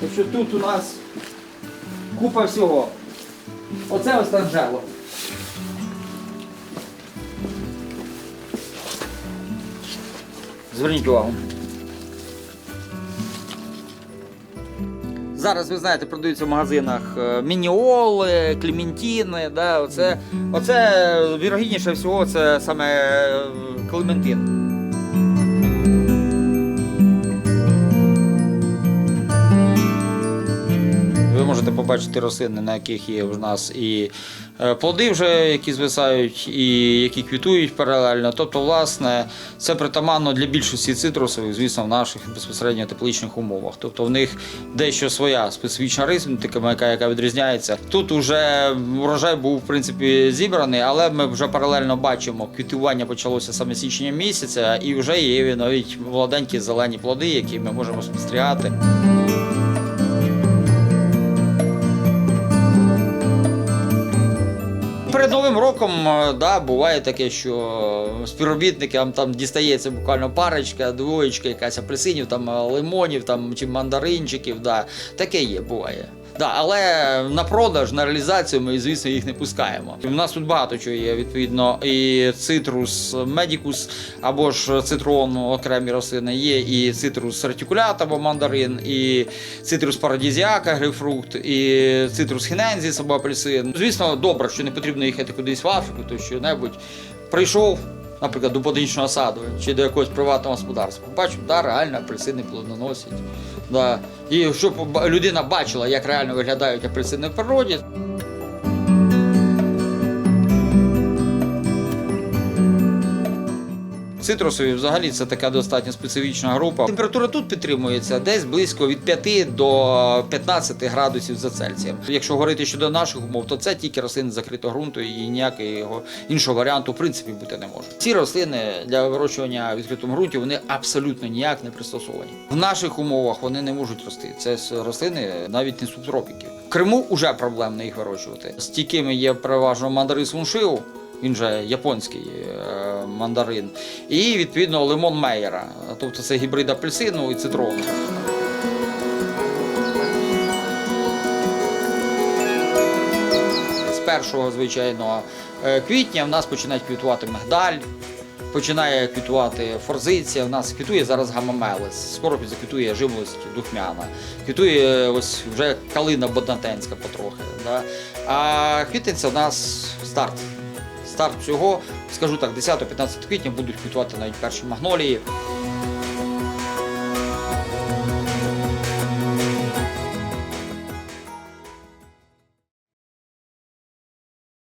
Так що тут у нас купа всього. Оце ось Анжело. Зверніть увагу. Зараз, ви знаєте, продаються в магазинах е, мініоли, клементіни. Да, оце, оце вірогідніше всього, це саме е, клементин. Можете побачити рослини, на яких є в нас і е, плоди, вже, які звисають, і які квітують паралельно. Тобто, власне, це притаманно для більшості цитрусових, звісно, в наших безпосередньо тепличних умовах. Тобто в них дещо своя специфічна ризика, яка, відрізняється. Тут вже урожай був в принципі зібраний, але ми вже паралельно бачимо, квітування почалося саме січня місяця, і вже є навіть молоденькі зелені плоди, які ми можемо спостерігати. Перед новим роком е, да, буває таке, що співробітникам там дістається буквально парочка, двоєчка, якась апельсинів, там е, лимонів там, чи мандаринчиків. Да. Таке є, буває. Да, але на продаж, на реалізацію ми, звісно, їх не пускаємо. У нас тут багато чого є, відповідно, і цитрус медікус або ж цитрон, окремі рослини, є і цитрус ретикулят або мандарин, і цитрус парадізіака, грейпфрукт, і цитрус хінензіс або апельсин. Звісно, добре, що не потрібно їхати кудись в Африку, то що-небудь прийшов. Наприклад, до ботанічного саду чи до якогось приватного господарства. Побачив, да, реально апельсини плодоносять. Да. І щоб людина бачила, як реально виглядають апельсини в природі. Цитрусові взагалі це така достатньо специфічна група. Температура тут підтримується десь близько від 5 до 15 градусів за Цельсієм. Якщо говорити щодо наших умов, то це тільки рослини закритого ґрунту і ніякого іншого варіанту в принципі бути не може. Ці рослини для вирощування в відкритому ґрунті вони абсолютно ніяк не пристосовані. В наших умовах вони не можуть рости. Це рослини навіть не субтропіки. В Криму вже проблемно їх вирощувати. Стійкими є переважно мандарин суншиу, він же японський е, мандарин, і відповідно лимон Мейера, тобто це гібрид апельсину і цитрону. З 1 звичайно е, квітня в нас починають квітувати мигдаль. Починає квітувати форзиція, у нас квітує зараз гамамелис, скоро заквітує жимолость духмяна, квітує ось вже калина боднатенська потрохи. Да? А квітниця у нас старт. Старт цього, скажу так, 10-15 квітня будуть квітувати навіть перші магнолії.